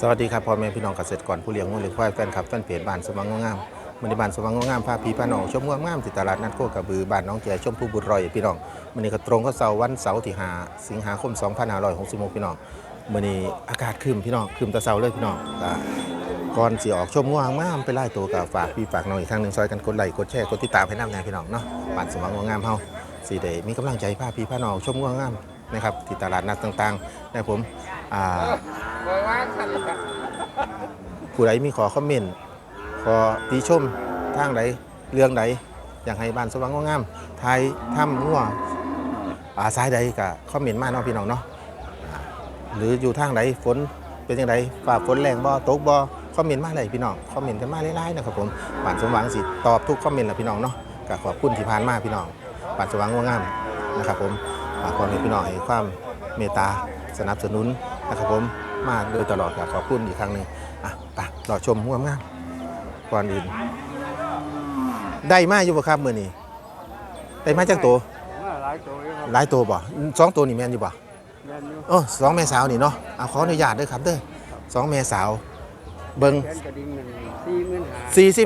สวัสดีครับพ่อแม่พี่น้องเกษตรกรผู้เลี้ยงงูเลี้ยงควายแฟนคลับแฟนเพจบ้านสว่างงามมันในบ้านสว่างงามพาพี่พาน้องชมงามงามที่ตลาดนัดโคกระบือบ้านน้องแก่ชมพูบุตรรอยพี่น้องมันนี้ก็ตรงก็เสาร์วันเสาร์ที่5สิงหาคม2566พี่น้องมื้อนี้อากาศครึมพี่น้องครึมตะเสาเลยพี่น้องก่อนสิออกชมงามงามไปไล่ตัวกับฝากพี่ฝากน้องอีกครั้งหนึ่งซอยกันกดไลค์กดแชร์กดติดตามให้น้ำแน่พี่น้องเนาะบ้านสว่างงามเฮาสิได้มีกำลังใจพาพี่พาน้องชมงามงาม นะครับที่ตลาดนัดต่างๆนะผมอ่าผู้ใดมีขอคอมเมนต์ขอติชมทางใดเรื่องใดอยากให้บ้านสว่างงามไทยถ้ำงัวอาสายใดก็คอมเมนต์มาเนาะพี่น้องเนาะหรืออยู่ทางใดฝนเป็นยังไงฝ่าฝนแรงบ่ตกบ่คอมเมนต์มาเลยพี่น้องคอมเมนต์กันมาหลายๆนะครับผมบ้านสว่างสิตอบทุกคอมเมนต์ละพี่น้องเนาะก็ขอบคุณที่ผ่านมาพี่น้องบ้านสว่างงามนะครับผม ฝากความให้พี่น้องให้ความเมตตาสนับสนุนนะครับผมมาโดยตลอดก็ขอบคุณอีกครั้งหนึ่งอะไปรอชมหัวงามก่อนอื่น ได้มาอยู่บ่ครับมื้อนี้ได้มาจากตัวมาหลายตัวอยู่ครับหลายตัวบ่สองตัวนี่แม่นอยู่บ่แม่นอยู่โอ้สองแม่สาวนี่เนาะเอาขออนุญาตเด้อครับเด้อสองแม่สาว เบิ่งแขนกระดิ่งหนึ่งสี่หมื่น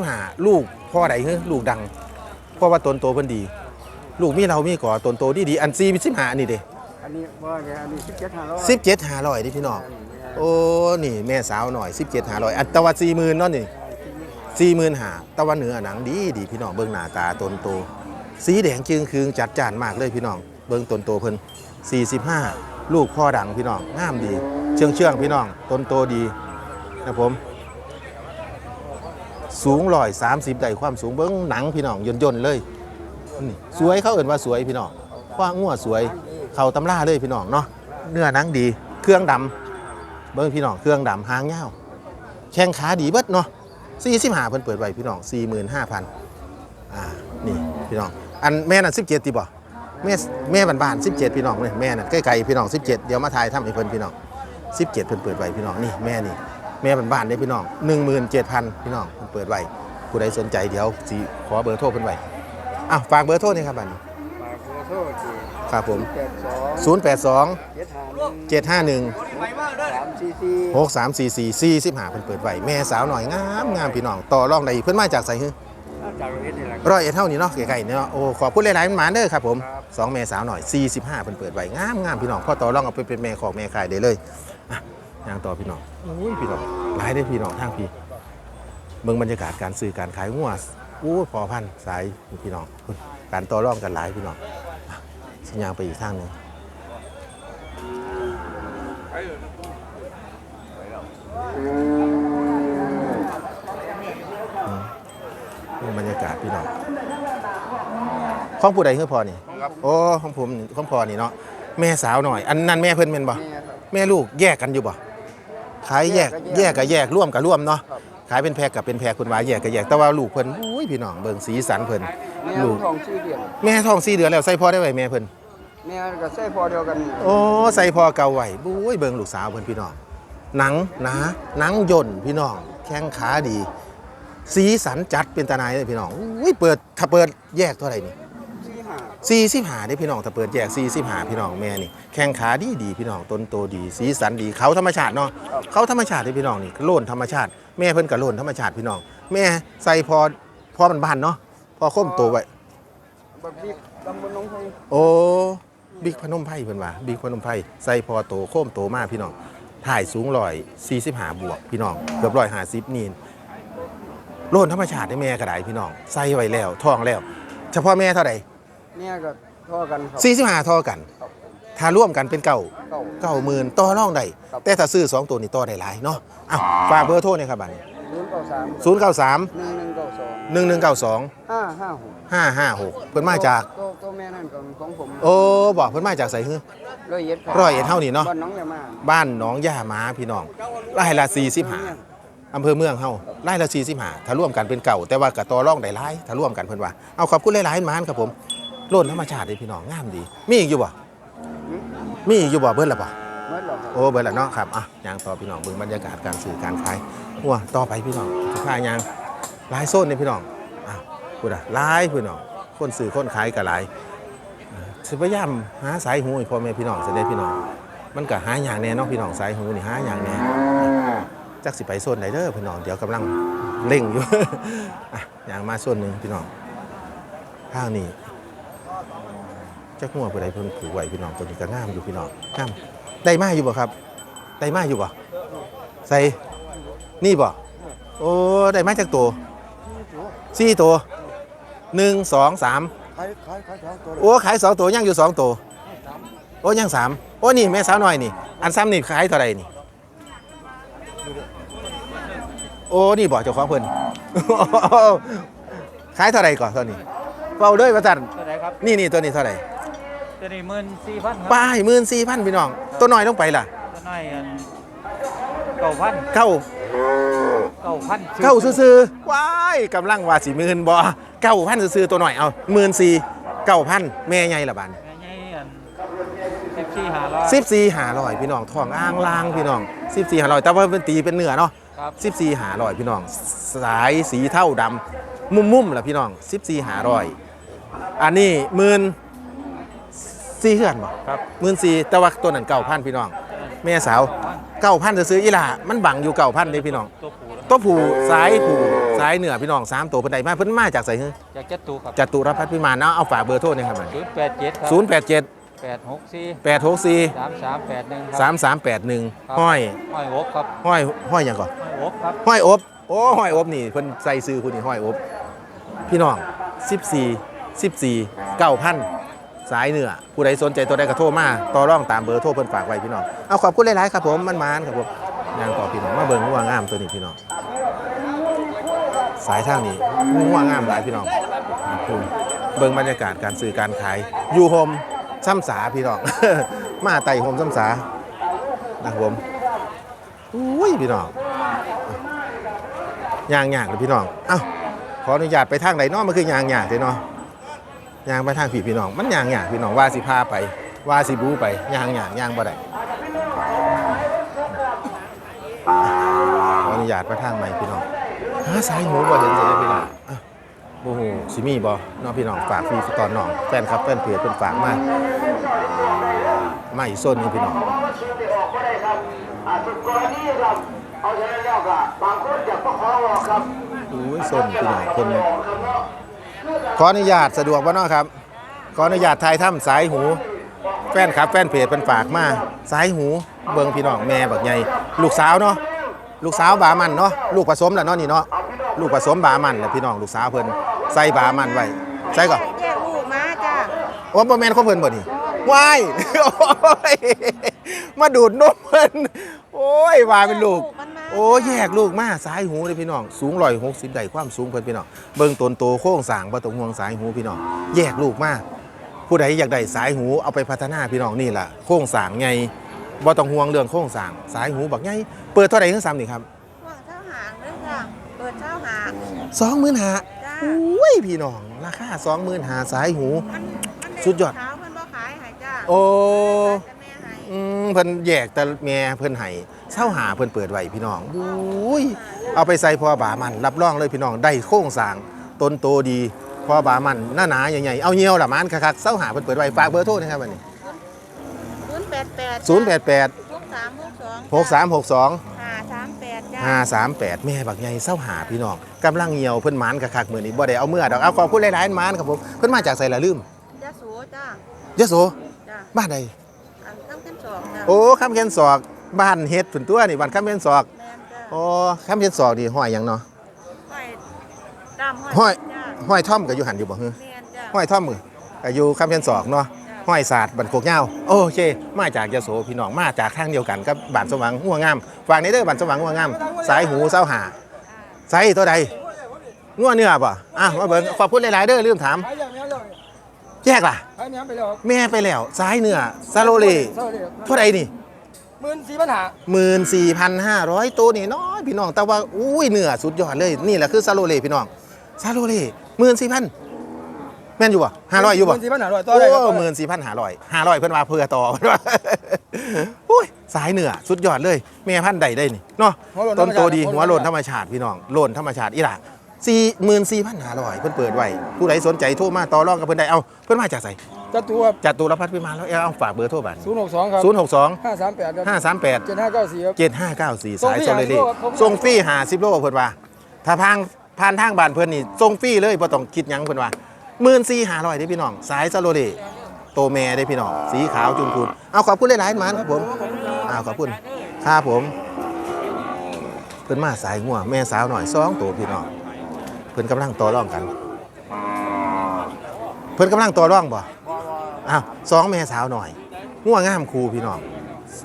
ห้า45ลูกพ่อใดเฮ้ลูกดัง เพราะว่าตนโตเพิ่นดี ลูกมีเรามีก่อตนโตดีดีๆอัน45นี่เด้อันนี้ว่าเนี่ยอันนี้สิบเจ็ดห้าร้อย17 500เด้พี่น้องโอ้นี่แม่สาวหน่อย17 500อันแตว่า40,000เนาะนี่สี่หมื่นหาตะวันเหนือหนังดีดีพี่น้องเบิ่งหน้าตาตนโตสีแดงจึงคืงจัดจ้านมากเลยพี่น้อง เบิ่งตนโตเพิ่น45ลูกพ่อดังพี่น้องงามดี เชื่องเชื่องพี่น้องตนโตดีนะผมสูงร้อยสามสิบได้ความสูงเบิ้งหนังพี่น้องย่นย่นๆเลย นี่สวยเขาเอ่นว่าสวยพี่น้องคว้างงัวสวยเขาตำล่าเลยพี่น้องเนาะเนื้อหนังดี เครื่องดำเบิ้งพี่น้องเครื่องดำหางยาวแข้งขาดีเบิดเนาะสี่สิบห้าเพิ่นเปิดไว้พี่น้องสี่หมื่นห้าพันอ่านี่พี่น้องอันแม่นั่นสิบเจ็ดตีบ่แม่แม่บ้านบ้านสิบเจ็ดพี่น้องเลยแม่นั่นใกล้ๆพี่น้องสิบเจ็ดเดี๋ยวมาถ่ายทำให้เพิ่นพี่น้องสิบเจ็ดเพิ่นเปิดไว้พี่น้องนี่แม่นี่แม่บ้านบ้านเนี่ยพี่น้องหนึ่งหมื่นเจ็ดพันพี่น้องเพิ่นเปิดไว้ผู้ใดสนใจเดี๋ยวสิขอเบอร์โทรเพิ่นไว้ อ้าวฝากเบอร์โทรนี่ครับบัดนี้ฝากเบอร์โทรที่ครับผม แปดสองศูนย์แปดสองเจ็ดห้าหนึ่งเจ็ดห้าหนึ่งสามสี่สี่หกสามสี่สี่สี่สิบห้าเพิ่นเปิดไว้แม่สาวหน่อยงามงามพี่น้องต่อรองได้อีกเพิ่นมาจากไสฮึจากโรงเรียนนี่แหละร้อยเอ็ดเท่านี้เนาะไกลๆเนี่ยเนาะโอ้ขอพูดหลายๆมันหมานเด้อครับผมครับ สองเมษาวหน่อย45เพิ่นเปิดไว้งามงามพี่น้องพ่อต่อรองเอาไปเป็นแม่ของแม่ขายได้เลยอะย่างต่อพี่น้องอุ้ยพี่น้องหลายได้อพี่น้องทางพี่เบิ่งบรรยากาศการซื้อการขายงัว อู้พอพันสายพี่น้องการต่อรองกันหลายพี่น้องอะสัญญางไปอีกทางหนึงอืมบรรยากาศพี่น้องของผู้ใดคือพอนี่โอ้ของผมนี่ของพ่อนี่เนาะแม่สาวหน่อย อันนั้นแม่เพิ่นแม่นบ่แม่ครับแม่ลูกแยกกันอยู่บ่ขายแยกแยแยกกก็กับแยแยกกร่วมกับร่วมเนาะครับ ขายเป็นแพรกับเป็นแพรคุณว่าแยกกับแยกแต่ว่าลูกเพิ่นอุ้ยพี่น้องเบิ่งสีสันเพิ่นแม่ลูกทองชื่อเดียวแม่ท้อง4เดือนแล้วใส่พ่อได้ไว้แม่เพิ่นแม่ก็ใส่พอเดียวกันโอ้ใส่พ่อเก่าไว้บุ้ยเบิ่งลูกสาวเพิ่นพี่น้องหนังหนาหนังย่นพี่น้องแข้งขาดี สีสันจัดเป็นตาหนายเลยพี่น้องอุ้ยเปิดถ้าเปิดแยกเท่าไหร่นี่ สี่สิบหาได้พี่น้องถ้าเปิดแยกสี่สิบหาพี่น้องแม่นี่แข้งขาดีดีพี่น้องต้นโตดีสีสันดีเขาธรรมชาติเนาะเขาธรรมชาติได้พี่น้องนี่โล่นธรรมชาติแม่เพิ่นกับโล่นธรรมชาติพี่น้อง แม่ใส่พอพอมันบานเนาะพอค้มโตไว้แบบนี้ตำบลหน้องไผ่โอ้บิ๊กพนมไพ่เพิ่นว่าบิ๊กพนมไพ่ใส่พอโตโค้มโตมากพี่น้องถ่ายสูงร้อยสี่สิบหาบวกพี่น้องเกือบร้อยห้าสิบนี่โล่นธรรมชาติได้แม่กระไดพี่น้องใส่ไว้แล้วท้องแล้ว เฉพาะแม่เท่าไหร่ แม่ก็เท่อกันครับ สี่สิบหาทอกันถ้าร่วมกันเป็นเก่าเก้าเก้าหมื่นต่อรองได้ครับ แต่ถ้าซื้อ2ตัวนี้ต่อได้หลายเนาะอ้าวฝากเบอร์โทรหนี่อยครับบัดนี้ศูนย์เก้าสาม093หนึ่งหนึ่งเก้าสอง1192ห้าห้าหก556เพิ่นมาจาก ตัวตัวแม่นั่นของของผมโอ้บอกเพิ่นมาจากไสฮือ ร้อยเอ็ดคบร้อยเอ็ดเท่านี้เนาะ บ้านน้องยามาบ้านหนองย่าม้าพี่น้องไร่ละ45อำเภอเมืองเฮาไร่ละ45ถ้าร่วมกันเป็นเก่า แต่ว่าก็ต่อรองได้หลายถ้าร่วมกันเพิ่นว่าเอาขอบคุณหลายๆหมานครับผม โล่นธรรมชาติเด้พี่น้องงามดี มีอีกอยู่บ่มีอีกอยู่บ่เบิ่นละบ่เมื่อหรอกครับโอ้เบิร์ละเนาะครับอะยางต่อพี่น้องเบิ่งบรรยากาศการสื่อการขายหัวต่อไปพี่น้องสิพายางหลายโซนเนี่ยพี่น้องอ้าวพูดอะหลายพี่น้องคนสื่อคนขายก็หลายอ่าสิพยายามหาสายหูให้พ่อแม่พี่น้องจะได้พี่น้อง มันก็หาอย่างแน่เนาะพี่น้องสายหูนี่หาอย่างแน่จักสิไปโซนไหนเด้อพี่น้องเดี๋ยวกำลังเร่งอยู่อะอย่างมาโซนหนึ่งพี่น้องทางนี้ จักงัวผู้ใดเพิ่นผูกไว้พี่น้องตัวนี้ก็งามอยู่พี่น้องงามได้มาอยู่บ่ครับ ได้มาอยู่บ่ใส่นี่บ่โอ้ได้มาจากตัวสี่ตัวหนึ่งสองสามขายขายขายสองตัวโอ้ขายสองตัวยังอยู่สองตัวโอ้ยังสามโอ้นี่แม่สาวน้อยนี่ อันซ้ำนี่ขายเท่าไหร่นี่โอ้นี่บอกเจ้าของเพิ่นขายเท่าไหร่ก่อนตอนนี้เฝ้าเลยประจันเท่าไหร่ครับนี่นี่ตัวนี้เท่าไหร่ ตัวนี้หมื่นสี่พันครับป้ายหมื่นสี่พันพี่น้อง ตัวน้อยต้องไปล่ะ ตัวน้อยอันเก้าพันเข้าเก้าพันเข้าซื้อๆว้ายกำลังว่าสิหมื่นบ่เก้าพันซื้อๆตัวหน่อยเอาหมื่นสี่เก้าพันแม่ใหญ่ละบานแม่ใหญ่อันสิบสี่หาร้อยสิบสี่หาลอยพี่น้องทองอ้างลางพี่น้องสิบสี่หาลอยแต่ว่าเป็นตีเป็นเนื้อเนาะครับสิบสี่หาลอยพี่น้อง สายสีเท่าดำมุมมุมๆแหละพี่น้องสิบสี่หาลอย อันนี้หมื่น สี่เฮือนบ่ครับหมื่นสี่แต่ว่าตัวนั้นเก้าพันพี่น้อง แม่สาวเก้าพันจะซื้อๆอีหล่ามันบังอยู่เก้าพันเลยพี่น้อง ตัวผูแล้วตัวผู้สายผู้สายเหนือพี่น้องสามตัวเพิ่นใดมาเพิ่นมาจากไสฮึอยากจะตูครับจตุรพัฒน์พิมานเอาเอาฝากเบอร์โทรหนี่อยครับศูนย์แปดเจ็ดครับศูนย์แปดเจ็ดแปดหกสี่แปดหกสี่สามสามแปดหนึ่งครัสามสามแปดหนึ่งครับห้อยห้อยโอ๊กครับห้อยห้อยหยังก่อน ห้อยโอ๊กครับ ห้อยอบ โอ้ห้อยอบนี่เพิ่นใส่ซื้อคุณนี่ห้อยอบ พี่น้อง 14 14 9,000 สายเนื้อผู้ใดสนใจตัวใดก็โทรมาต่อรองตามเบอร์โทรเพิ่นฝากไว้พี่น้องเอาขอบคุณหลายๆครับผมมันมานครับผมยางต่อพี่น้องมาเบิ่งงัวงามตัวนี้พี่น้องสายทางนี้งัวงามหลายพี่น้องเบิ่งบรรยากาศการซื้อการขายอยู่โฮมซ้ำสาพี่น้องมาไต่โฮมซ้ำสานะครับผมอุ้ยพี่น้องยางยากเลยพี่น้องเอ้าขออนุญาตไปทางไหนเนาะมันคือยางยากเลยเนาะ ยางไปทางผีพี่น้อง มันยางยากพี่น้องว่าสิพาไป ว่าสิบูไปยางยากยางบ่ได้ขออนุญาตไปทางใหม่พี่น้องหาสายหูบ่เห็นเลยพี่น้องโอ้โหสิมี่บ่น้องพี่น้องฝากฟรีตอนน้องแฟนครับแฟนเพจเป็นฝากมามาอีกโซนนึงพี่น้องโอ้ยส้นพี่น้องคน ขออนุญาตสะดวกบ่เนาะครับ ขออนุญาตถ่ายถ้ำสายหู แฟนครับ แฟนเพจเป็นฝากมาสายหูเบิ่งพี่น้องแม่บักใหญ่ลูกสาวเนาะลูกสาวบามันเนาะลูกผสมแหละเนาะนี่เนาะลูกผสมบามันแหละพี่น้องลูกสาวเพิ่นใส่บามันไว้ใส่ก่อนแยกลูกมาจ้าว่าบ่แม่นของเพิ่นบ่นี่ว้ายโอ้ยมาดูดนมเพิ่นโอ้ยว่าเป็นลูกมันมา โอ้แยกลูกมาสายหูเลยพี่น้อง สูงร้อยหกสิบได้ความสูงเพิ่นพี่น้องเบิ่งตนโตโค้งสร้างบ่ต้องห่วงสายหูพี่น้องแยกลูกมาผู้ใดอยากได้สายหูเอาไปพัฒนาพี่น้องนี่ล่ะโค้งสร้างไงบ่ต้องห่วงเรื่องโค้งสร้างสายหูบักไงเปิดเท่าไหร่ถึงซ้ำนี่ครับห่วงเช้าหางเลยจ้าเปิดเช้าหางสองหมื่นหาจ้าอุ้ยพี่น้องราคาสองหมื่นหาสายหู มันมันสุดยอด เช้าเพิ่นบ่ขายให้จ้าโอ้ แต่แม่ให้อืมเพิ่นแยกแต่แม่เพิ่นให้ เศร้าหาเพิ่นเปิดไว้พี่น้องอุ้ยเอาไปใส่พอบามันรับรองเลยพี่น้องได้โค้งสร้างต้นโตดีพอบามันหน้าหนาใหญ่ๆเอาเหี่ยวละมันคักๆเศร้าหาเพิ่นเปิดไว้ฝากเบอร์โทรนะครับวันนี้ศูนย์แปดแปด088หกสามหกสอง6362ห้าสามแปดจ้า538แม่บักใหญ่เศร้าหาพี่น้องกำลังเหี่ยวเพิ่นหมานคักๆมื้อนี้บ่ได้เอาเมื่อดอกเอาขอบคุณหลายๆหมานครับผมเพิ่นมาจากไสล่ะลืมจ้าสูจ้ายโสจ้าบ้านใดอันตั้งขึ้นสองจ้าโอ้คำเขียนศอก บ้านเฮ็ดเพิ่นตัวนี่บ้านคำเขียนศอกแม่นจ้าโอ้คำเขียนศอกนี่ห้อยหยังเนาะห้อยดำห้อยจ้าห้อยท่อมก็อยู่หันอยู่บ่ฮึแม่นจ้าห้อยท่อมมือก็อยู่คำเพียนสองเนาะห้อยศาสตร์บันโคกเหย้าโอเค มาจากยโสพี่น้องมาจากทางเดียวกันกับบ้านสว่างหัวงามฝากในเด้อบ้านสว่างหัวงาม สายหูเสาหาใส่ตัวใดงัวเนื้อป่ะอะมาเบิ่งขอบคุณหลายๆเด้อลืมถามขายอย่างนี้เลยแยกล่ะขายอย่างไปแล้วแม่ไปแล้วสายเนื้อซาโลเลเท่าใดนี่ หมื่นสี่ปัญหาหมื่นสี่พันห้าร้อยตัวนี่น้อยพี่น้อง แต่ว่าอุ้ยเนื้อสุดยอดเลย นี่แหละคือซาโลเลพี่น้องซาโลเลหมื่นสี่พันแม่นอยู่ป่ะห้าร้อยอยู่หป่ะมื่นสี่ปัญหาร้อยต่อได้ครับโอ้หมื่นสี่พันหาร้อยหาร้อยเพิ่นว่าเพื่อต่อเพิ่นว่าอุ้ยสายเหนือสุดยอดเลยแม่พันธุ์ใดได้นี่เนาะต้นโตดีหัวโลนธรรมชาติพี่น้องโลนธรรมชาติอีหล่ะสี่หมื่นสี่พันหาร้อยเพิ่นเปิดไว้ผู้ใดสนใจโทรมาต่อรองกับเพิ่นได้เอาเพิ่นมาจากไสม จัตุครับจัตุรพัฒน์พิมานแล้วเอาฝากเบอร์โทรบัตรศูนย์หกสองครับศูนย์หกสองห้าสามแปดครับห้าสามแปดเจ็ดห้าเก้าสี่ครับเจ็ดห้าเก้าสี่ส่งสายฟรีโซเลเล่50โลครับส่งฟรีหาสิบโลเพิ่นว่า ถ้าพางผ่านทางบ้านเพิ่นนี่ส่งฟรีเลยบ่ต้องคิดหยังเพิ่นว่าหมื่นสี่หาร้อยได้พี่น้อง สายโซเลเล่โตแม่ได้พี่น้อง สีขาวจุนพูนเอาขอบคุณหลายๆหมานครับผมอ้าวขอบคุณครับผมเพิ่นมาสายงัวแม่สาวหน่อยสองตัวพี่น้องเพิ่นกำลังต่อรองกัน เพิ่นกำลังต่อรองบ่ อ้าวสองแม่สาวหน่อยงัวงามคูพี่น้อง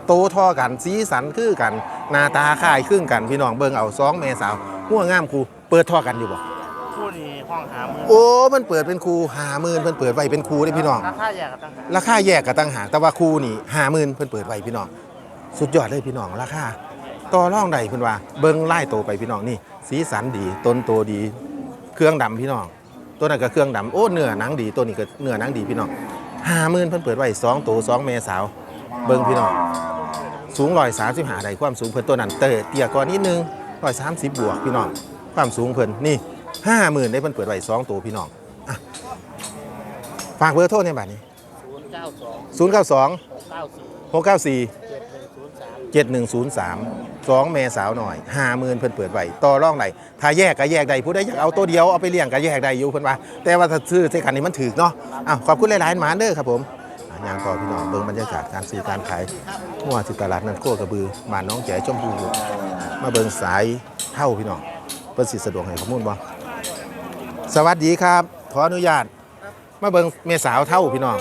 โตท่อกันสีสันคือกันหน้าตาคล้ายครึ่งกันพี่น้องเบิ่งเอาสองแม่สาวงัวงามคูเปิดท่อกันอยู่บ่คู่นี้ห้องหามือโอ้มันเปิดเป็นคูหาหมื่นเพิ่นเปิดไว้เป็นคูได้พี่น้องราคาแยกกันตั้งหากราคาแยกกับต่างหากแต่ว่าคูนี่หาหมื่นเพิ่นเปิดไว้พี่น้อง สุดยอดเลยพี่น้องราคาต่อรองใดเพิ่นว่าเบิ่งไล่โตไปพี่น้องนี่ สีสันดีต้นโตดี เครื่องดำพี่น้องตัวนั้นก็เครื่องดำโอ้เนื้อหนังดีตัวนี้ก็เนื้อหนังดีพี่น้อง ห้าหมื่นเพิ่นเปิดไว้สองตัวสองเมสาว เบิ่งพี่น้องสูงร้อยสามสิบหาใดความสูงเพิ่นตัวนั้นเตะเตี้ยกว่านิดนึงร้อยสามสิบบวกพี่น้องความสูงเพิ่นนี่ห้าหมื่นได้เพิ่นเปิดไว้สองตัวพี่น้องอะฝากเบอร์โทรในบัดนี้ศูนย์เก้า สองเก้าสองเก้าสี่หกเก้าสี่เจ็ดหนึ่งศูนย์สามเจ็ดหนึ่งศูนย์สาวหน่อยห้าหมื่นเพิ่นเปิดไว้ต่อรองไหนถ้าแยกก็แยกใดผู้ใดอยากเอาตัวเดียวเอาไปเลี้ยงก็แยกได้อยู่เพิ่นว่า แต่ว่าถ้าซื้อใส่กันนี่มันถือเนาะอ้าวขอบคุณหลายๆหมาเด้อครับผมอะยางต่อพี่น้องเบิ่งบรรยากาศการซื้อการขายงัวที่ตลาดนัดโคกระบือบ้านน้องแจ๋ชมพูมาเบิ่งสายเท่าพี่น้องเพิ่นสิสะดวกให้ข้อมูลบ่สวัสดีครับ ขออนุญาต มาเบิ่งเมสาวเท่าพี่น้อง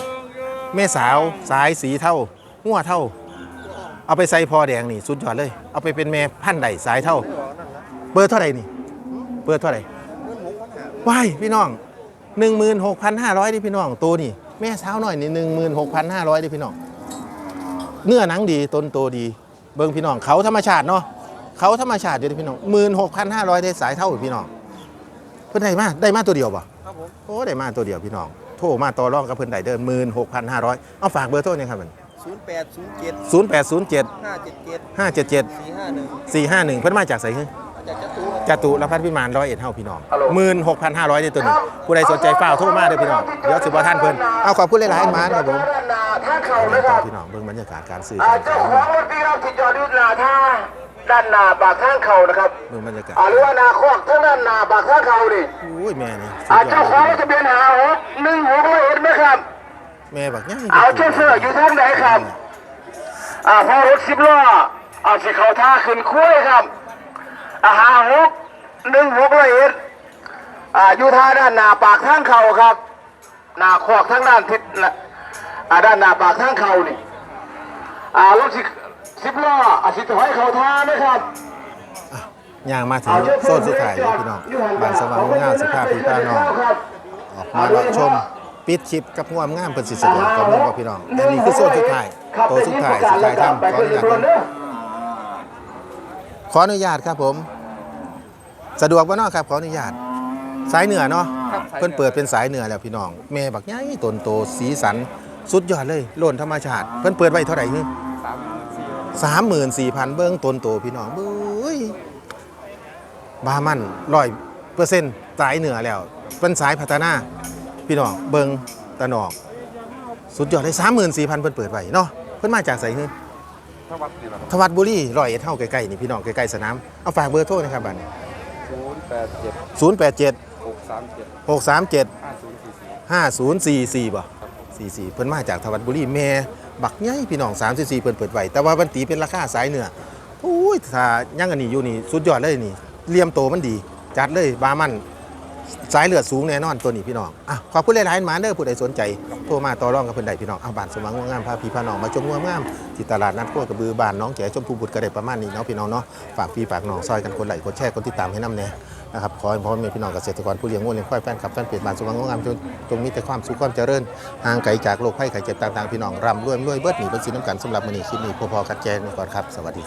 เมสาวสายสีเท่างัวเท่า เอาไปใส่พอแดงนี่สุดยอดเลย เอาไปเป็นแม่พันธุ์ใดสายเท่า เบอร์เท่าไหร่นี่ เบอร์เท่าไหร่ว้ายพี่น้อง 16,500ดิพี่น้องตัวนี่แม่สาวหน่อยนี่16,500ดิพี่น้อง เนื้อหนังดีต้นโตดี เบิ่งพี่น้องเขาธรรมชาติเนาะเขาธรรมชาติอยู่ดิพี่น้อง16,500ได้สายเท่าพี่น้อง เพิ่นได้มาได้มาตัวเดียวป่ะครับผมโอ้ได้มาตัวเดียวพี่น้องโทรมาต่อรองกับเพิ่นได้เดิน16,500เอาฝากเบอร์โทรนี่ครับมัน ศูนย์แปดศูนย์เจ็ด0807 ห้าเจ็ดเจ็ด577 สี่ห้าหนึ่ง451 เพิ่นมาจากไสฮึจากจัตุครับจตุรพัฒน์พิมานร้อยเอ็ดเท่าพี่น้องหมื่นหกพันห้าร้อยในตัวนี้ผู้ใดสนใจฝ้าวโทรมาเด้อพี่น้องเดี๋ยวสิบ่ท่านเพิ่นเอาขอบคุณหลายๆหมานครับผมถ้าเขานะคต่รัอบพี่น้องเบิ่งบรรยากาศการซื้ออ่าการเจ้าขายของรถที่เราติดจอดอยู่หน้าท่าด้านหน้าปากข้างเขานะครับเบิ่งบรรยากาศอ่าหรือว่าหน้าคอกทั้งด้านหน้าปากข้างเขาดิอุ้ยแม่นี่สุอ่าดยอเจ้าดของเลรยถจะเป็นหาหกหนึ่งหกร้อยเอ็ดไหมครับ แม่บักยังเอาเจ้าเสืออยู่ทางไหนครับ อ่าพอรถสิบล้ออ่าสิเขาท่าขึ้นคุ้ยครับอ่าหาหกหนึ่งหกร้อยเอ็ดอ่าอยู่ท่าด้านหน้าปากทางเขาครับหน้าคอกทางด้านทิศละอ่าด้านหน้าปากทางเขานี่อ่ารถสิสิบล้ออ่าสิถอยเขาท่าไหมครับย่างมาถึงโซนสุดท้ายเลยพี่น้องบ้านสว่างงามสิพาพี่พาน้องออกมาเลาะชม ปิดคลิปกับงวามงามเพิ่นสิสะดวกกับมึงบ่พี่น้องอันนี้คือโซนสุดท้ายโตวสุดท้ายสุดท้ายทำขออนุญาตเด้อขออนุญาตครับผม สะดวกบ่เนาะครับ ขออนุญาตสายเหนือเนาะครับสายเหนือเพิ่นเปิดเป็นสายเหนือแล้วพี่น้องแม่บักใหญ่ต้นโตสีสันสุดยอดเลยโล่นธรรมชาติ เพิ่นเปิดไว้เท่าไหร่ฮึสามสี่34,000เบิ่งต้นโตพี่น้องเบ้ยบามัน100%สายเหนือแล้ว เป็นสายพัฒนา พี่น้องเบิ่งตะนอกสุดยอดเลย34,000เพิ่นเปิดไว้เนาะเพิ่นมาจากไสฮึทวัดนี่แหละครับทวัดบุรีร้อยเอ็ดเท่าใกล้ๆนี่พี่น้องใกล้ๆสนามเอาฝากเบอร์โทรนะครับบัดนี้ศูนย์แปดเจ็ด087หกสามเจ็ด637ห้าศูนย์สี่สี่5044บ่44เพิ่นมาจากทวัดบุรีแม่บักใหญ่พี่น้อง34เพิ่นเปิดไว้แต่ว่ามันตีเป็นราคาสายเหนืออุ้ยถ้ายังอันนี้อยู่นี่สุดยอดเลยนี่เหลี่ยมโตมันดี จัดเลยบามัน สายเลือดสูงแน่นอนตัวนี้พี่น้องอะขอบคุณหลายๆหมาเด้อผู้ใดสนใจโทรมาต่อรองกับเพิ่อนได้พี่น้องเอาบ้านสมหวังงวงงามพาพี่พาน้องมาชมงวงงามที่ตลาดนัดโคกระบือบ้านน้องแจ๋ชมพูบุตรก็ได้ประมาณนี้เนาะพี่น้องเนาะฝากพี่ฝากน้องซอยกันคนไหลค์กดแชร์กดติดตามให้น้ำแน่นะครับขอให้พ่อแม่พี่น้องเกษตรกรผู้เลี้ยงงูเลี้ยงควายแฟนคลับแฟนเพจบ้านสมหวังงวงงามจงจงมีแต่ความสุขความเจริญห่างไกลจากโรคภัยไข้เจ็บต่างๆพี่น้องร่ำรวยรวยเบิดหนีเป็นสินน้ำกันสำหรับมื้อนี้คลิปนี้พอๆกันแจ้งก่อนครับสวัสดีครับ